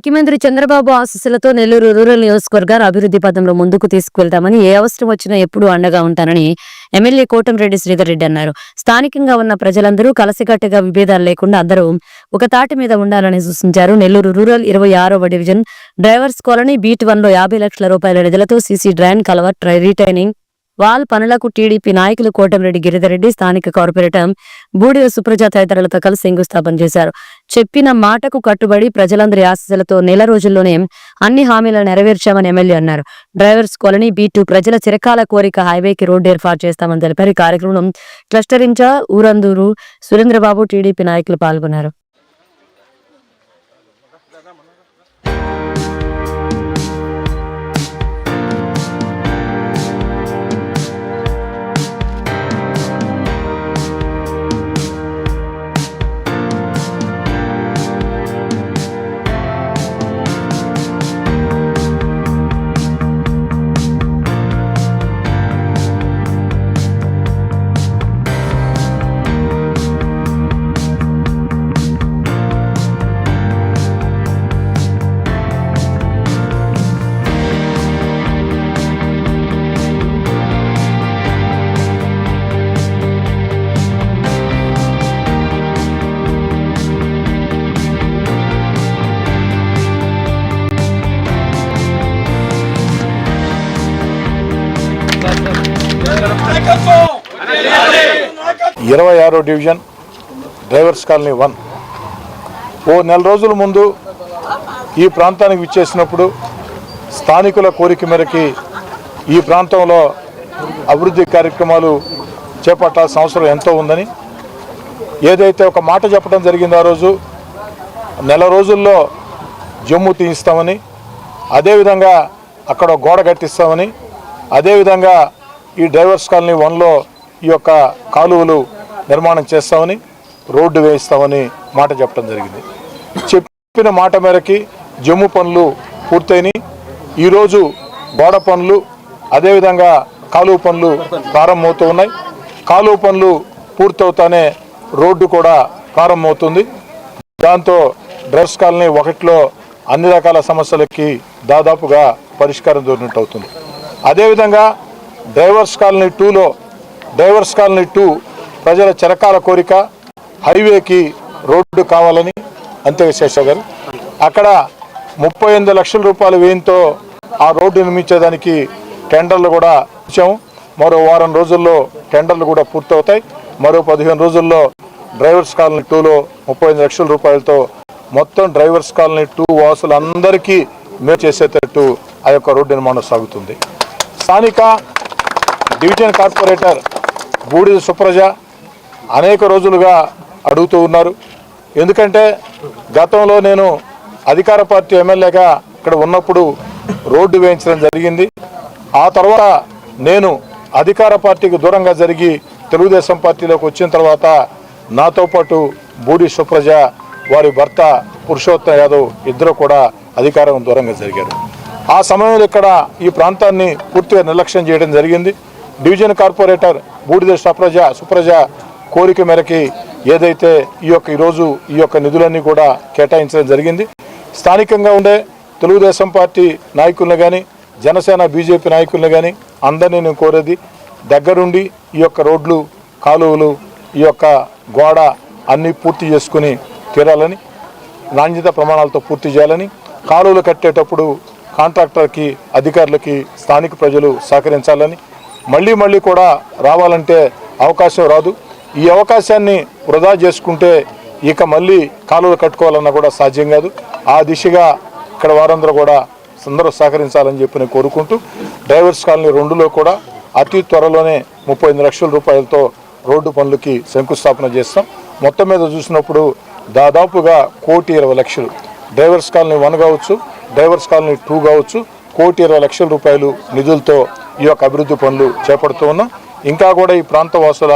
ముఖ్యమంత్రి చంద్రబాబు ఆశీస్సులతో నెల్లూరు రూరల్ నియోజకవర్గాన్ని అభివృద్ధి పథంలో ముందుకు తీసుకువెళ్తామని ఏ అవసరం వచ్చినా ఎప్పుడూ అండగా ఉంటానని ఎమ్మెల్యే కోటంరెడ్డి శ్రీధర్ రెడ్డి అన్నారు. స్థానికంగా ఉన్న ప్రజలందరూ కలసికట్టుగా విభేదాలు లేకుండా అందరూ ఒక తాటి మీద ఉండాలని సూచించారు. నెల్లూరు రూరల్ ఇరవై ఆరవ డివిజన్ డ్రైవర్స్ కాలనీ బీట్ వన్లో యాభై లక్షల రూపాయల నిధులతో CC drain culvert retaining wall పనులకు టీడీపీ నాయకులు కోటంరెడ్డి గిరిధరెడ్డి స్థానిక కార్పొరేటర్ బూడిద సుప్రజ తదితరులతో కలిసి శంకుస్థాపన చేశారు. చెప్పిన మాటకు కట్టుబడి ప్రజలందరి ఆశీస్సులతో నెల రోజుల్లోనే అన్ని హామీలను నెరవేర్చామని ఎమ్మెల్యే అన్నారు. డ్రైవర్స్ కాలనీ బీ టూ ప్రజల చిరకాల కోరిక హైవేకి రోడ్డు ఏర్పాటు చేస్తామని తెలిపారు. ఈ కార్యక్రమం cluster in charge Urandur Surendrababu TDP నాయకులు పాల్గొన్నారు. ఇరవై ఆరో డివిజన్ డ్రైవర్స్ కాలనీ వన్. ఓ నెల రోజుల ముందు ఈ ప్రాంతానికి విచ్చేసినప్పుడు స్థానికుల కోరిక మేరకి ఈ ప్రాంతంలో అభివృద్ధి కార్యక్రమాలు చేపట్టాల్సిన అవసరం ఎంతో ఉందని ఏదైతే ఒక మాట చెప్పడం జరిగిందో ఆ రోజు నెల రోజుల్లో జమ్ము తీయిస్తామని అదేవిధంగా అక్కడ గోడ కట్టిస్తామని అదేవిధంగా ఈ డ్రైవర్స్ కాలనీ వన్లో ఈ యొక్క కాలువలు నిర్మాణం చేస్తామని రోడ్డు వేయిస్తామని మాట చెప్పడం జరిగింది. చెప్పిన మాట మేరకి జమ్ము పనులు పూర్తయినాయి. ఈరోజు గోడ పనులు అదేవిధంగా కాలువ పనులు ప్రారంభమవుతూ ఉన్నాయి. కాలువ పనులు పూర్తవుతానే రోడ్డు కూడా ప్రారంభమవుతుంది. దాంతో డ్రైవర్స్ కాలనీ ఒకటిలో అన్ని రకాల సమస్యలకి దాదాపుగా పరిష్కారం దొరికినట్టు అవుతుంది. అదేవిధంగా డ్రైవర్స్ కాలనీ టూలో డ్రైవర్స్ కాలనీ టూ ప్రజల చిరకాల కోరిక హైవేకి రోడ్డు కావాలని అంతే శేష గారు. అక్కడ ముప్పై ఎనిమిది లక్షల రూపాయల వ్యయంతో ఆ రోడ్డు నిర్మించేదానికి టెండర్లు కూడా ఇచ్చాము. మరో వారం రోజుల్లో టెండర్లు కూడా పూర్తవుతాయి. మరో పదిహేను రోజుల్లో డ్రైవర్స్ కాలనీ టూలో ముప్పై ఎనిమిది లక్షల రూపాయలతో మొత్తం డ్రైవర్స్ కాలనీ టూ వాసులందరికీ మేలు చేసేటట్టు ఆ యొక్క రోడ్డు నిర్మాణం సాగుతుంది. స్థానిక డివిజన్ కార్పొరేటర్ బూడిద సుప్రజ అనేక రోజులుగా అడుగుతూ ఉన్నారు. ఎందుకంటే గతంలో నేను అధికార పార్టీ ఎమ్మెల్యేగా ఇక్కడ ఉన్నప్పుడు రోడ్డు వేయించడం జరిగింది. ఆ తర్వాత నేను అధికార పార్టీకి దూరంగా జరిగి తెలుగుదేశం పార్టీలోకి వచ్చిన తర్వాత నాతో పాటు బూడి సుప్రజ వారి భర్త పురుషోత్తమ యాదవ్ ఇద్దరు కూడా అధికారం దూరంగా జరిగారు. ఆ సమయంలో ఇక్కడ ఈ ప్రాంతాన్ని పూర్తిగా నిర్లక్ష్యం చేయడం జరిగింది. డివిజన్ కార్పొరేటర్ బూడిద సప్రజ సుప్రజ కోరిక మేరకి ఏదైతే ఈ యొక్క ఈరోజు ఈ యొక్క నిధులన్నీ కూడా కేటాయించడం జరిగింది. స్థానికంగా ఉండే తెలుగుదేశం పార్టీ నాయకులను కానీ జనసేన బీజేపీ నాయకులను కానీ అందరినీ నేను కోరేది దగ్గరుండి ఈ యొక్క రోడ్లు కాలువలు ఈ యొక్క గోడ అన్నీ పూర్తి చేసుకుని తీరాలని నాణ్యత ప్రమాణాలతో పూర్తి చేయాలని కాలువలు కట్టేటప్పుడు కాంట్రాక్టర్కి అధికారులకి స్థానిక ప్రజలు సహకరించాలని మళ్ళీ మళ్ళీ కూడా రావాలంటే అవకాశం రాదు. ఈ అవకాశాన్ని వృధా చేసుకుంటే ఇక మళ్ళీ కాలువలు కట్టుకోవాలన్నా కూడా సాధ్యం కాదు. ఆ దిశగా ఇక్కడ వారందరూ కూడా అందరూ సహకరించాలని చెప్పి నేను కోరుకుంటూ డ్రైవర్స్ కాలనీ రెండులో కూడా అతి త్వరలోనే ముప్పై ఎనిమిది లక్షల రూపాయలతో రోడ్డు పనులకి శంకుస్థాపన చేస్తాం. మొత్తం మీద చూసినప్పుడు దాదాపుగా కోటి ఇరవై లక్షలు. డ్రైవర్స్ కాలనీ వన్ కావచ్చు డ్రైవర్స్ కాలనీ టూ కావచ్చు కోటి ఇరవై లక్షల రూపాయలు నిధులతో ఈ యొక్క అభివృద్ధి పనులు చేపడుతూ ఉన్నాం. ఇంకా కూడా ఈ ప్రాంత వాసుల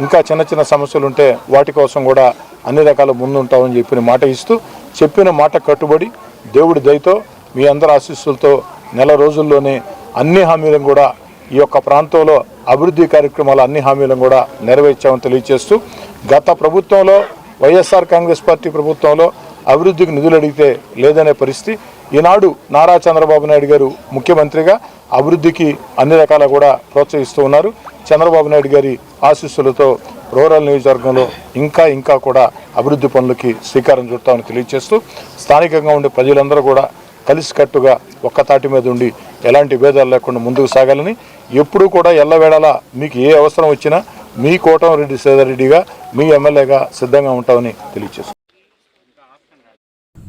ఇంకా చిన్న చిన్న సమస్యలు ఉంటే వాటి కోసం కూడా అన్ని రకాల ముందుంటామని చెప్పిన మాట ఇస్తూ చెప్పిన మాట కట్టుబడి దేవుడి దయతో మీ అందరి ఆశీస్సులతో నెల రోజుల్లోనే అన్ని హామీలను కూడా ఈ యొక్క ప్రాంతంలో అభివృద్ధి కార్యక్రమాల అన్ని హామీలను కూడా నెరవేర్చామని తెలియజేస్తూ గత ప్రభుత్వంలో వైఎస్ఆర్ కాంగ్రెస్ పార్టీ ప్రభుత్వంలో అభివృద్ధికి నిధులు అడిగితే లేదనే పరిస్థితి. ఈనాడు నారా చంద్రబాబు నాయుడు గారు ముఖ్యమంత్రిగా అభివృద్ధికి అన్ని రకాల కూడా ప్రోత్సహిస్తూ ఉన్నారు. చంద్రబాబు నాయుడు గారి ఆశీస్సులతో రూరల్ నియోజకవర్గంలో ఇంకా ఇంకా కూడా అభివృద్ధి పనులకి శ్రీకారం చుడతామని తెలియజేస్తూ స్థానికంగా ఉండే ప్రజలందరూ కూడా కలిసికట్టుగా ఒక్క తాటి మీద ఉండి ఎలాంటి భేదాలు లేకుండా ముందుకు సాగాలని ఎప్పుడూ కూడా ఎల్లవేళలా మీకు ఏ అవసరం వచ్చినా మీ కోటమిరెడ్డి సేదరెడ్డిగా మీ ఎమ్మెల్యేగా సిద్ధంగా ఉంటామని తెలియజేస్తున్నాను